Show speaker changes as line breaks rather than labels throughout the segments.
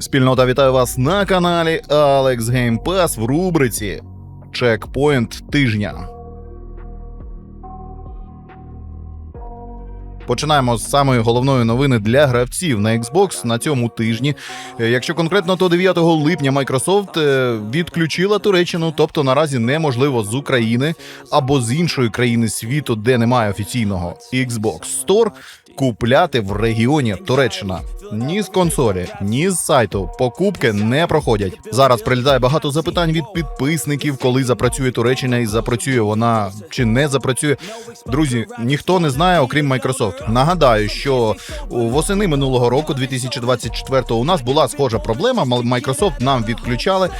Спільнота вітаю вас на каналі Alex Game Pass в рубриці Чекпоінт тижня. Починаємо з самої головної новини для гравців на Xbox на цьому тижні. Е, Якщо конкретно, то 9 липня Microsoft е, відключила Туреччину, тобто наразі неможливо з України або з іншої країни світу, де немає офіційного Xbox Store, купляти в регіоні Туреччина. Ні з консолі, ні з сайту покупки не проходять. Зараз прилітає багато запитань від підписників, коли запрацює Туреччина і запрацює вона чи не запрацює. Друзі, ніхто не знає, окрім Microsoft. Нагадаю, що восени минулого року, 2024-го, у нас була схожа проблема. Microsoft нам відключали.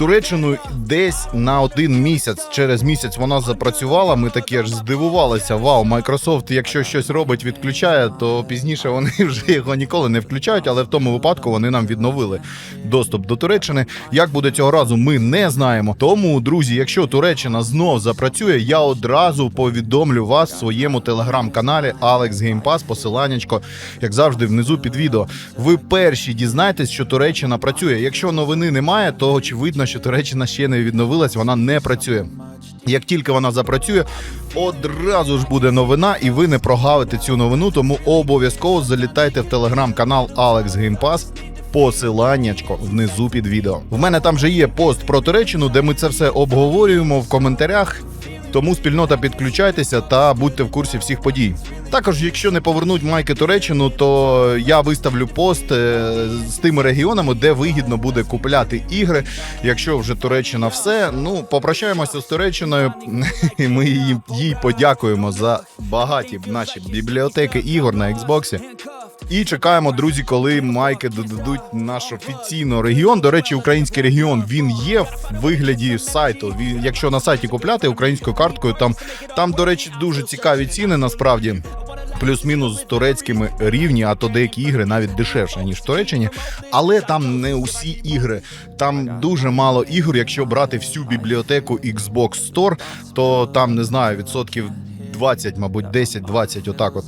Туреччину десь на один місяць. Через місяць вона запрацювала. Ми такі аж здивувалися. Вау, Microsoft, якщо щось робить, відключає, то пізніше вони вже його ніколи не включають. Але в тому випадку вони нам відновили доступ до Туреччини. Як буде цього разу, ми не знаємо. Тому, друзі, якщо Туреччина знов запрацює, я одразу повідомлю вас в своєму телеграм-каналі Game Pass, посиланнячко, як завжди, внизу під відео. Ви перші дізнаєтесь, що Туреччина працює. Якщо новини немає, то очевидно, що Туреччина ще не відновилась, вона не працює. Як тільки вона запрацює, одразу ж буде новина, і ви не прогавите цю новину. Тому обов'язково залітайте в телеграм-канал Алекс Геймпас. Посиланнячко внизу під відео. В мене там же є пост про Туреччину, де ми це все обговорюємо в коментарях. Тому спільнота підключайтеся та будьте в курсі всіх подій. Також, якщо не повернуть майки Туреччину, то я виставлю пост е, з тими регіонами, де вигідно буде купляти ігри. Якщо вже Туреччина все, ну попрощаємося з Туреччиною. і Ми їй, подякуємо за багаті наші бібліотеки ігор на Xbox. І чекаємо, друзі, коли майки додадуть наш офіційно регіон. До речі, український регіон він є в вигляді сайту. Якщо на сайті купляти українською карткою, там, там, до речі, дуже цікаві ціни насправді. Плюс-мінус з турецькими рівні, а то деякі ігри навіть дешевше, ніж в Туреччині. Але там не усі ігри. Там дуже мало ігор. Якщо брати всю бібліотеку Xbox Store, то там не знаю, відсотків 20, мабуть, 10-20, отак от.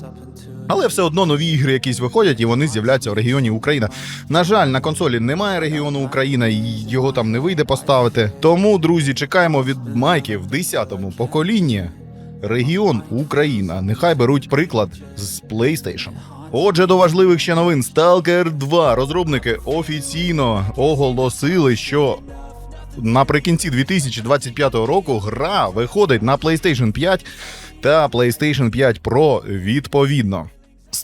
Але все одно нові ігри якісь виходять, і вони з'являються в регіоні Україна. На жаль, на консолі немає регіону Україна, і його там не вийде поставити. Тому, друзі, чекаємо від Майки в 10-му поколінні. Регіон Україна. Нехай беруть приклад з PlayStation. Отже, до важливих ще новин Stalker 2. Розробники офіційно оголосили, що наприкінці 2025 року гра виходить на PlayStation 5 та PlayStation 5 Pro відповідно.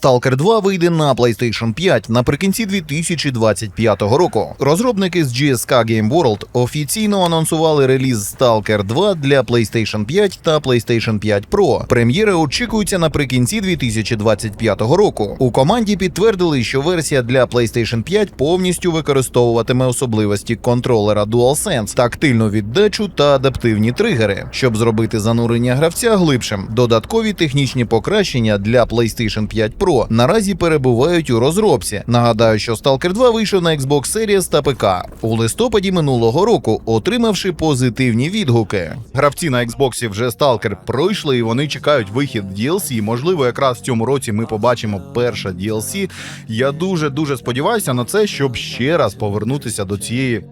Stalker 2 вийде на PlayStation 5 наприкінці 2025 року. Розробники з GSK Game World офіційно анонсували реліз Stalker 2 для PlayStation 5 та PlayStation 5 Pro. Прем'єри очікуються наприкінці 2025 року. У команді підтвердили, що версія для PlayStation 5 повністю використовуватиме особливості контролера DualSense, тактильну віддачу та адаптивні тригери, щоб зробити занурення гравця глибшим. Додаткові технічні покращення для PlayStation 5 Pro наразі перебувають у розробці. Нагадаю, що Stalker 2 вийшов на Xbox Series та ПК у листопаді минулого року, отримавши позитивні відгуки. Гравці на Xbox вже Stalker пройшли, і вони чекають вихід DLC. Можливо, якраз в цьому році ми побачимо перше DLC. Я дуже дуже сподіваюся на це, щоб ще раз повернутися до цієї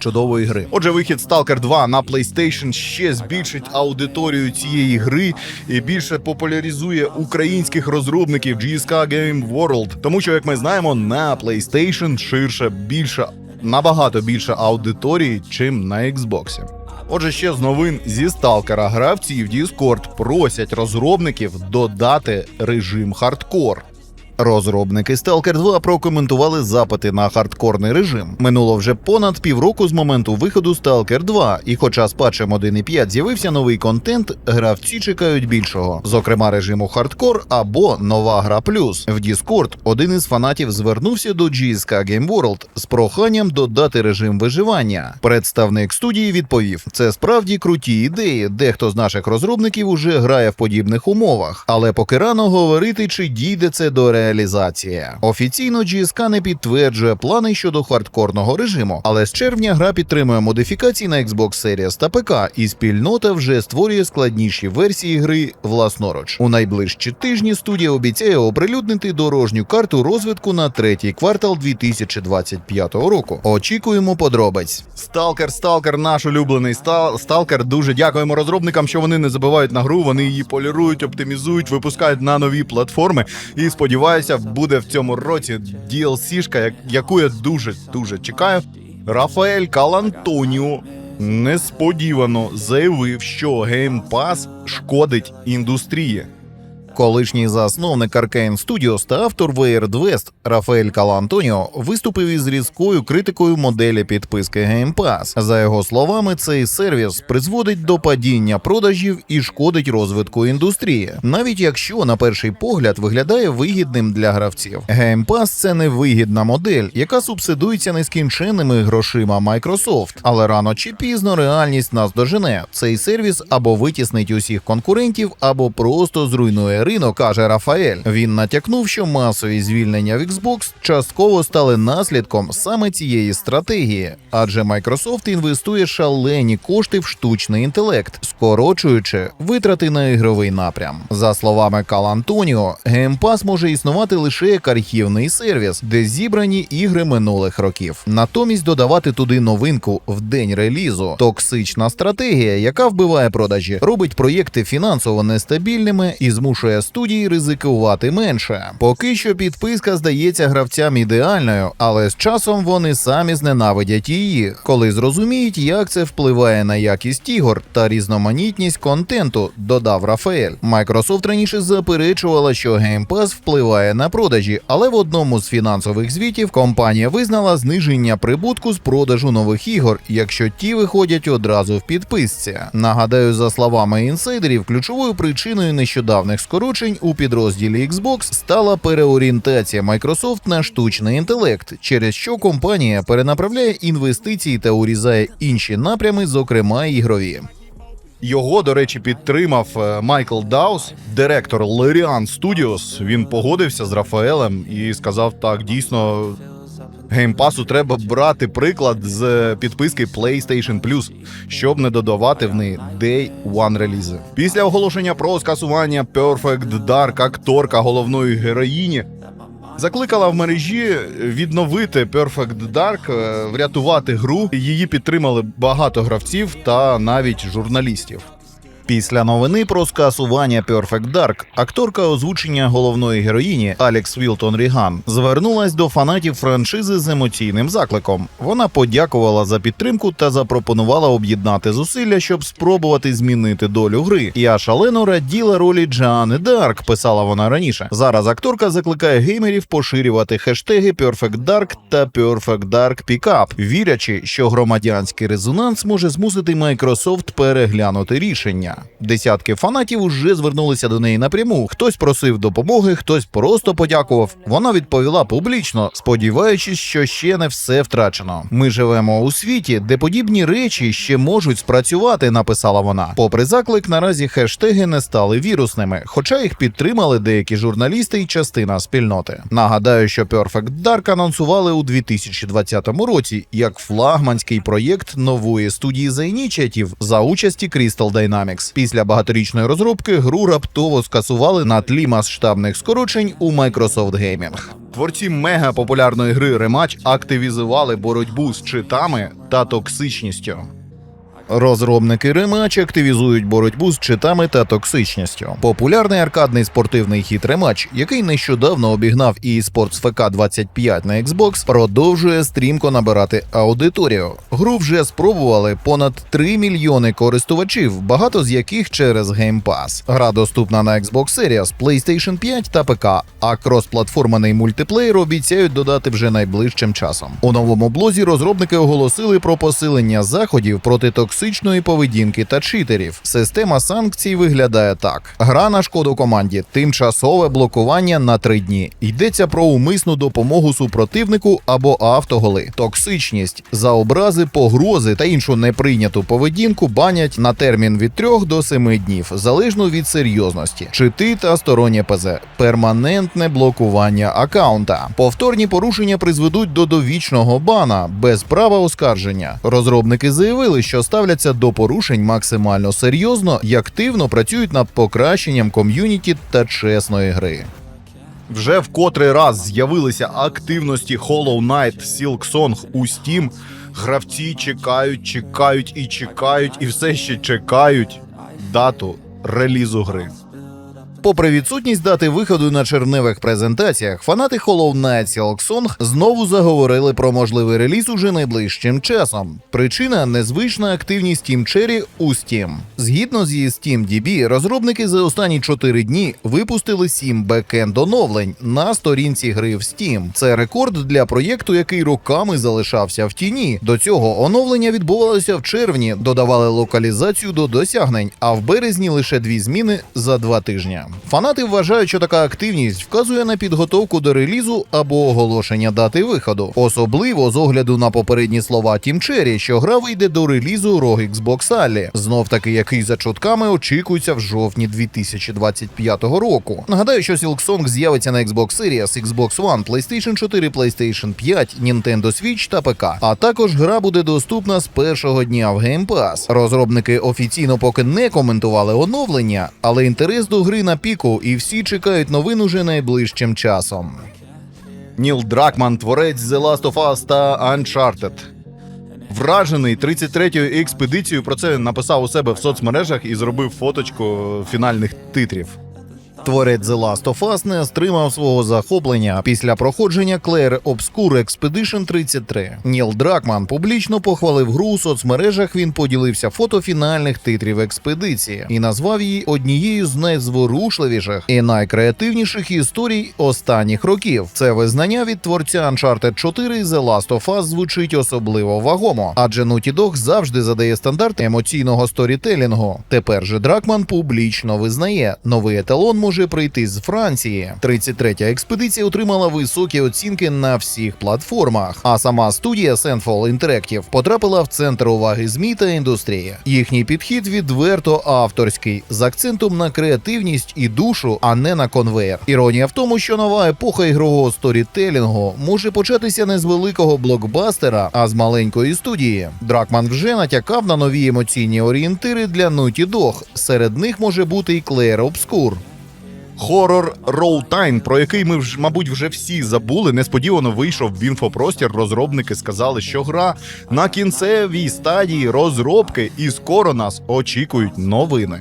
чудової гри. Отже, вихід Stalker 2 на PlayStation ще збільшить аудиторію цієї гри і більше популяризує українських розробників GSK Game World. Тому що, як ми знаємо, на PlayStation ширше більше, набагато більше аудиторії, чим на Xbox. Отже, ще з новин зі Сталкера гравці в Discord просять розробників додати режим хардкор. Розробники Stalker 2 прокоментували запити на хардкорний режим. Минуло вже понад півроку з моменту виходу Stalker 2, і хоча з патчем 1.5 з'явився новий контент, гравці чекають більшого, зокрема режиму хардкор або нова гра плюс. В Discord один із фанатів звернувся до GSK Game World з проханням додати режим виживання. Представник студії відповів: це справді круті ідеї. Дехто з наших розробників уже грає в подібних умовах, але поки рано говорити, чи дійде це до реалізації реалізація. Офіційно GSK не підтверджує плани щодо хардкорного режиму, але з червня гра підтримує модифікації на Xbox Series та ПК, і спільнота вже створює складніші версії гри власноруч. У найближчі тижні студія обіцяє оприлюднити дорожню карту розвитку на третій квартал 2025 року. Очікуємо подробиць. Сталкер, сталкер, наш улюблений ста- сталкер. Дуже дякуємо розробникам, що вони не забувають на гру. Вони її полірують, оптимізують, випускають на нові платформи. І сподіваюся, буде в цьому році DLC-шка, яку я дуже дуже чекаю. Рафаель Калантоніо несподівано заявив, що Game Pass шкодить індустрії. Колишній засновник Arkane Studios та автор Weird West Рафаель Калантоніо виступив із різкою критикою моделі підписки Game Pass. За його словами, цей сервіс призводить до падіння продажів і шкодить розвитку індустрії, навіть якщо на перший погляд виглядає вигідним для гравців. Game Pass – це не вигідна модель, яка субсидується нескінченними грошима Microsoft, але рано чи пізно реальність нас дожене. Цей сервіс або витіснить усіх конкурентів, або просто зруйнує ринок, каже Рафаель. Він натякнув, що масові звільнення в Xbox частково стали наслідком саме цієї стратегії, адже Microsoft інвестує шалені кошти в штучний інтелект, скорочуючи витрати на ігровий напрям. За словами Кал Антоніо, Game Pass може існувати лише як архівний сервіс, де зібрані ігри минулих років. Натомість додавати туди новинку в день релізу токсична стратегія, яка вбиває продажі, робить проєкти фінансово нестабільними і змушує студії ризикувати менше. Поки що підписка здається гравцям ідеальною, але з часом вони самі зненавидять її, коли зрозуміють, як це впливає на якість ігор та різноманітність контенту, додав Рафаель. Microsoft раніше заперечувала, що Game Pass впливає на продажі, але в одному з фінансових звітів компанія визнала зниження прибутку з продажу нових ігор, якщо ті виходять одразу в підписці. Нагадаю, за словами інсайдерів, ключовою причиною нещодавних скорочень у підрозділі Xbox стала переорієнтація Microsoft на штучний інтелект, через що компанія перенаправляє інвестиції та урізає інші напрями, зокрема ігрові. Його, до речі, підтримав е, Майкл Даус, директор Larian Studios. Він погодився з Рафаелем і сказав: так, дійсно, геймпасу треба брати приклад з підписки PlayStation Plus, щоб не додавати в неї Day One релізи. Після оголошення про скасування Perfect Dark акторка головної героїні закликала в мережі відновити Perfect Dark, е, врятувати гру. Її підтримали багато гравців та навіть журналістів. Після новини про скасування Perfect Dark акторка озвучення головної героїні Алекс Вілтон Ріган звернулась до фанатів франшизи з емоційним закликом. Вона подякувала за підтримку та запропонувала об'єднати зусилля, щоб спробувати змінити долю гри. Я шалено раділа ролі Джоанни Дарк, писала вона раніше. Зараз акторка закликає геймерів поширювати хештеги Perfect Dark та Perfect Dark Pickup, вірячи, що громадянський резонанс може змусити Microsoft переглянути рішення. Десятки фанатів уже звернулися до неї напряму. Хтось просив допомоги, хтось просто подякував. Вона відповіла публічно, сподіваючись, що ще не все втрачено. Ми живемо у світі, де подібні речі ще можуть спрацювати, написала вона. Попри заклик, наразі хештеги не стали вірусними, хоча їх підтримали деякі журналісти і частина спільноти. Нагадаю, що Perfect Dark анонсували у 2020 році як флагманський проєкт нової студії The Initiative за участі Crystal Dynamics. Після багаторічної розробки гру раптово скасували на тлі масштабних скорочень у Microsoft Gaming. Творці мега популярної гри Rematch активізували боротьбу з читами та токсичністю. Розробники Rematch активізують боротьбу з читами та токсичністю. Популярний аркадний спортивний хіт Rematch, який нещодавно обігнав і Sports FK 25 на Xbox, продовжує стрімко набирати аудиторію. Гру вже спробували понад 3 мільйони користувачів, багато з яких через Game Pass. Гра доступна на Xbox Series, PlayStation 5 та ПК, а кросплатформаний мультиплеєр обіцяють додати вже найближчим часом. У новому блозі розробники оголосили про посилення заходів проти токсичності токсичної поведінки та читерів. Система санкцій виглядає так: гра на шкоду команді, тимчасове блокування на три дні. Йдеться про умисну допомогу супротивнику або автоголи, токсичність за образи, погрози та іншу неприйняту поведінку банять на термін від 3 до 7 днів, залежно від серйозності, чити та стороннє ПЗ, перманентне блокування акаунта. Повторні порушення призведуть до довічного бана без права оскарження. Розробники заявили, що ставляться до порушень максимально серйозно і активно працюють над покращенням ком'юніті та чесної гри. Вже в котрий раз з'явилися активності Hollow Knight Silk Song у Steam. Гравці чекають, чекають і чекають, і все ще чекають дату релізу гри. Попри відсутність дати виходу на червневих презентаціях, фанати Hollow Knight Silk Song знову заговорили про можливий реліз уже найближчим часом. Причина незвична активність Team Cherry у Steam. Згідно зі SteamDB, розробники за останні 4 дні випустили 7 бекенд оновлень на сторінці гри в Steam. Це рекорд для проєкту, який роками залишався в тіні. До цього оновлення відбувалося в червні, додавали локалізацію до досягнень, а в березні лише дві зміни за два тижні. Фанати вважають, що така активність вказує на підготовку до релізу або оголошення дати виходу, особливо з огляду на попередні слова Team Cherry, що гра вийде до релізу ROG Xbox Ally, знов таки який за чутками очікується в жовтні 2025 року. Нагадаю, що Silksong з'явиться на Xbox Series, Xbox One, PlayStation 4, PlayStation 5, Nintendo Switch та ПК. А також гра буде доступна з першого дня в Game Pass. Розробники офіційно поки не коментували оновлення, але інтерес до гри на піку, і всі чекають новин уже найближчим часом. Ніл Дракман, творець The Last of Us та Uncharted. Вражений 33-ю експедицією про це написав у себе в соцмережах і зробив фоточку фінальних титрів. Творець The Last of Us не стримав свого захоплення після проходження Clair Obscure Expedition 33. Ніл Дракман публічно похвалив гру у соцмережах. Він поділився фото фінальних титрів експедиції і назвав її однією з найзворушливіших і найкреативніших історій останніх років. Це визнання від творця Uncharted 4 The Last of Us звучить особливо вагомо, адже Naughty Dog завжди задає стандарт емоційного сторітелінгу. Тепер же Дракман публічно визнає, новий еталон може прийти з Франції. 33-я експедиція отримала високі оцінки на всіх платформах. А сама студія Sandfall Interactive потрапила в центр уваги ЗМІ та індустрії. Їхній підхід відверто авторський, з акцентом на креативність і душу, а не на конвейер. Іронія в тому, що нова епоха ігрового сторітелінгу може початися не з великого блокбастера, а з маленької студії. Дракман вже натякав на нові емоційні орієнтири для Naughty Dog. Серед них може бути і Clair Obscure. Хорор Роутайн, про який ми вже, мабуть, вже всі забули, несподівано вийшов в інфопростір. Розробники сказали, що гра на кінцевій стадії розробки, і скоро нас очікують новини.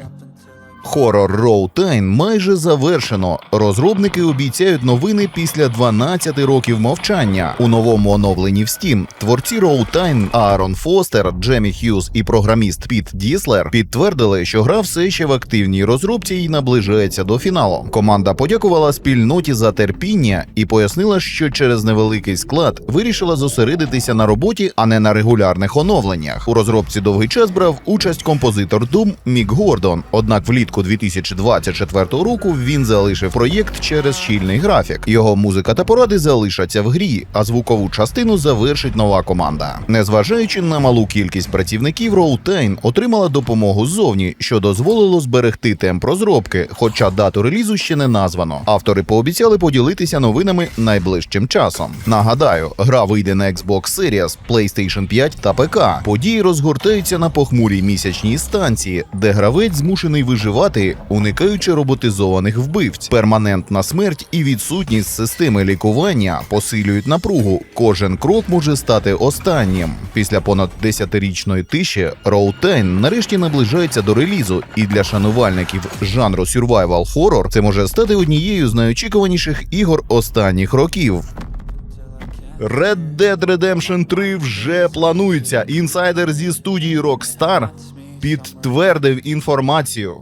Хорор Роутайн майже завершено. Розробники обіцяють новини після 12 років мовчання. У новому оновленні в Steam творці Роутайн Аарон Фостер, Джемі Х'юз і програміст Піт Діслер підтвердили, що гра все ще в активній розробці і наближається до фіналу. Команда подякувала спільноті за терпіння і пояснила, що через невеликий склад вирішила зосередитися на роботі, а не на регулярних оновленнях. У розробці довгий час брав участь композитор Doom Мік Гордон. Однак влітку 2024 року він залишив проєкт через щільний графік. Його музика та поради залишаться в грі, а звукову частину завершить нова команда. Незважаючи на малу кількість працівників, Роутайн отримала допомогу ззовні, що дозволило зберегти темп розробки, хоча дату релізу ще не названо. Автори пообіцяли поділитися новинами найближчим часом. Нагадаю, гра вийде на Xbox Series, PlayStation 5 та ПК. Події розгортаються на похмурій місячній станції, де гравець змушений виживати, уникаючи роботизованих вбивць. Перманентна смерть і відсутність системи лікування посилюють напругу. Кожен крок може стати останнім. Після понад 10-річної тиші Роутайн нарешті наближається до релізу, і для шанувальників жанру survival horror це може стати однією з найочікуваніших ігор останніх років. Red Dead Redemption 3 вже планується. Інсайдер зі студії Rockstar підтвердив інформацію.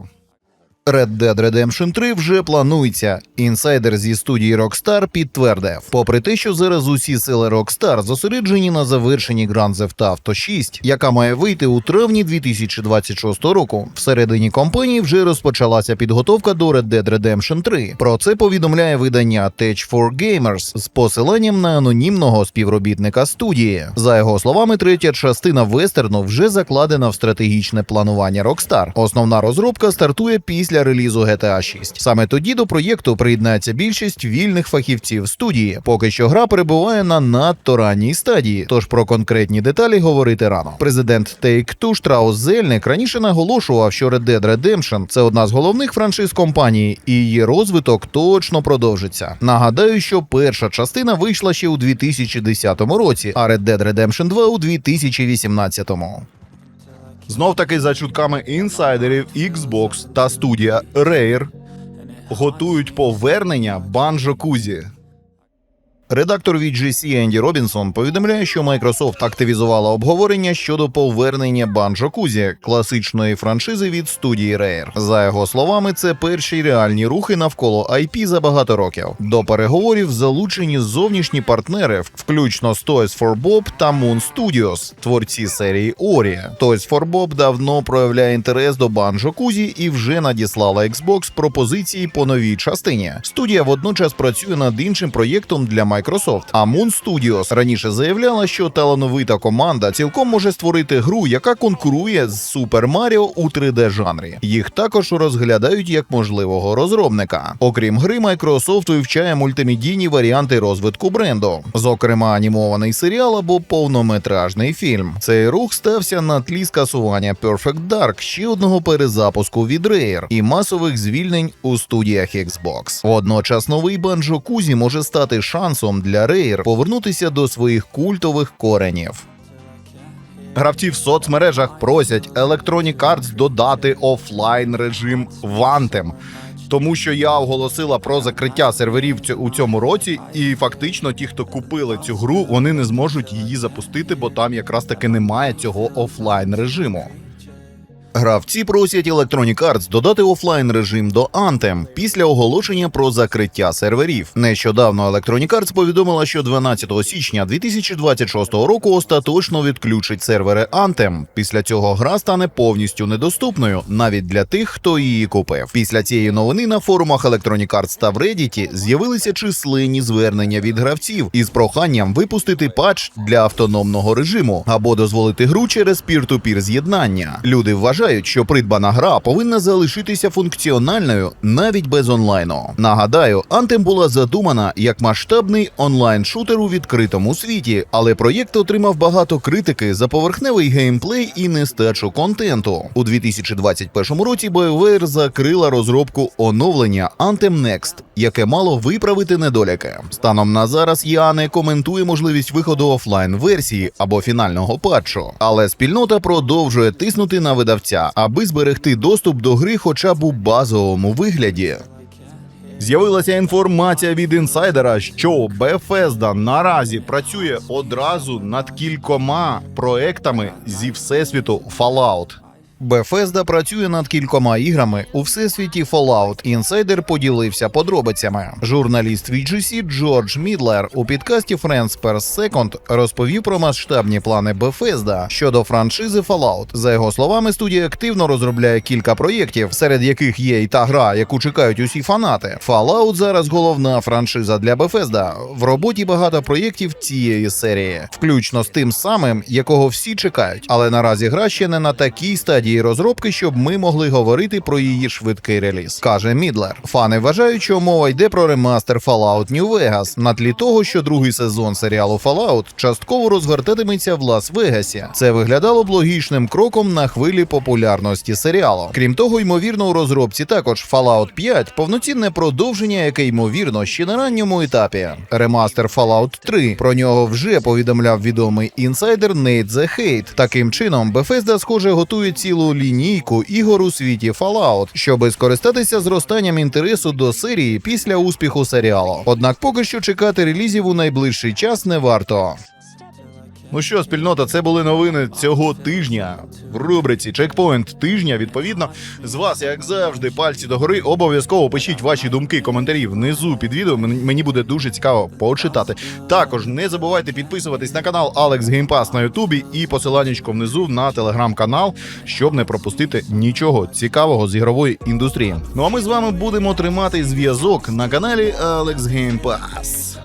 Red Dead Redemption 3 вже планується. Інсайдер зі студії Rockstar підтвердив. Попри те, що зараз усі сили Rockstar зосереджені на завершенні Grand Theft Auto 6, яка має вийти у травні 2026 року. Всередині компанії вже розпочалася підготовка до Red Dead Redemption 3. Про це повідомляє видання Tech for Gamers з посиланням на анонімного співробітника студії. За його словами, третя частина вестерну вже закладена в стратегічне планування Rockstar. Основна розробка стартує після релізу GTA 6. Саме тоді до проєкту приєднається більшість вільних фахівців студії. Поки що гра перебуває на надто ранній стадії, тож про конкретні деталі говорити рано. Президент Take-Two Штраус Зельник раніше наголошував, що Red Dead Redemption – це одна з головних франшиз компанії, і її розвиток точно продовжиться. Нагадаю, що перша частина вийшла ще у 2010 році, а Red Dead Redemption 2 у 2018. Знов таки за чутками інсайдерів Xbox та студія Rare готують повернення Банжо Кузі. Редактор VGC Енді Робінсон повідомляє, що Microsoft активізувала обговорення щодо повернення Банджо Кузі, класичної франшизи від студії Rare. За його словами, це перші реальні рухи навколо IP за багато років. До переговорів залучені зовнішні партнери, включно з Toys for Bob та Moon Studios, творці серії Орі. Toys for Bob давно проявляє інтерес до Банджо Кузі і вже надіслала Xbox пропозиції по новій частині. Студія водночас працює над іншим проєктом для Microsoft. А Moon Studios раніше заявляла, що талановита команда цілком може створити гру, яка конкурує з Super Mario у 3D жанрі. Їх також розглядають як можливого розробника. Окрім гри, Microsoft вивчає мультимедійні варіанти розвитку бренду, зокрема анімований серіал або повнометражний фільм. Цей рух стався на тлі скасування Perfect Dark, ще одного перезапуску від Rare і масових звільнень у студіях Xbox. Водночас новий Banjo Kazooie може стати шансом для Rare повернутися до своїх культових коренів. Гравці в соцмережах просять Electronic Arts додати офлайн режим в Anthem. Тому що я оголосила про закриття серверів у цьому році, і фактично ті, хто купили цю гру, вони не зможуть її запустити, бо там якраз таки немає цього офлайн режиму. Гравці просять Electronic Arts додати офлайн режим до Anthem після оголошення про закриття серверів. Нещодавно Electronic Arts повідомила, що 12 січня 2026 року остаточно відключить сервери Anthem. Після цього гра стане повністю недоступною навіть для тих, хто її купив. Після цієї новини на форумах Electronic Arts та в Reddit з'явилися численні звернення від гравців із проханням випустити патч для автономного режиму або дозволити гру через пір-ту-пір з'єднання. Люди вважають, що придбана гра повинна залишитися функціональною навіть без онлайну. Нагадаю, Anthem була задумана як масштабний онлайн-шутер у відкритому світі, але проєкт отримав багато критики за поверхневий геймплей і нестачу контенту. У 2021 році BioWare закрила розробку оновлення Anthem Next, яке мало виправити недоліки. Станом на зараз я не коментує можливість виходу офлайн версії або фінального патчу, але спільнота продовжує тиснути на видавця, аби зберегти доступ до гри хоча б у базовому вигляді. З'явилася інформація від інсайдера, що Bethesda наразі працює одразу над кількома проектами зі всесвіту Fallout. Bethesda працює над кількома іграми у всесвіті Fallout. Інсайдер поділився подробицями. Журналіст VGC Джордж Мідлер у підкасті Friends Per Second розповів про масштабні плани Bethesda щодо франшизи Fallout. За його словами, студія активно розробляє кілька проєктів, серед яких є і та гра, яку чекають усі фанати. Fallout зараз головна франшиза для Bethesda. В роботі багато проєктів цієї серії, включно з тим самим, якого всі чекають. Але наразі гра ще не на такій стадії розробки, щоб ми могли говорити про її швидкий реліз, каже Мідлер. Фани вважають, що мова йде про ремастер Fallout New Vegas на тлі того, що другий сезон серіалу Fallout частково розгортатиметься в Лас-Вегасі. Це виглядало б логічним кроком на хвилі популярності серіалу. Крім того, ймовірно, у розробці також Fallout 5 повноцінне продовження, яке ймовірно ще на ранньому етапі. Ремастер Fallout 3. Про нього вже повідомляв відомий інсайдер Nate The Hate. Таким чином, Bethesda, схоже, готує цілу лінійку ігор у світі Fallout, щоби скористатися зростанням інтересу до серії після успіху серіалу. Однак поки що чекати релізів у найближчий час не варто. Ну що, спільнота, це були новини цього тижня в рубриці Чекпоінт тижня. Відповідно, з вас, як завжди, пальці догори. Обов'язково пишіть ваші думки, коментарі внизу під відео. Мені буде дуже цікаво почитати. Також не забувайте підписуватись на канал Game Pass на Ютубі і посиланнячко внизу на телеграм-канал, щоб не пропустити нічого цікавого з ігрової індустрії. Ну а ми з вами будемо тримати зв'язок на каналі Game Pass.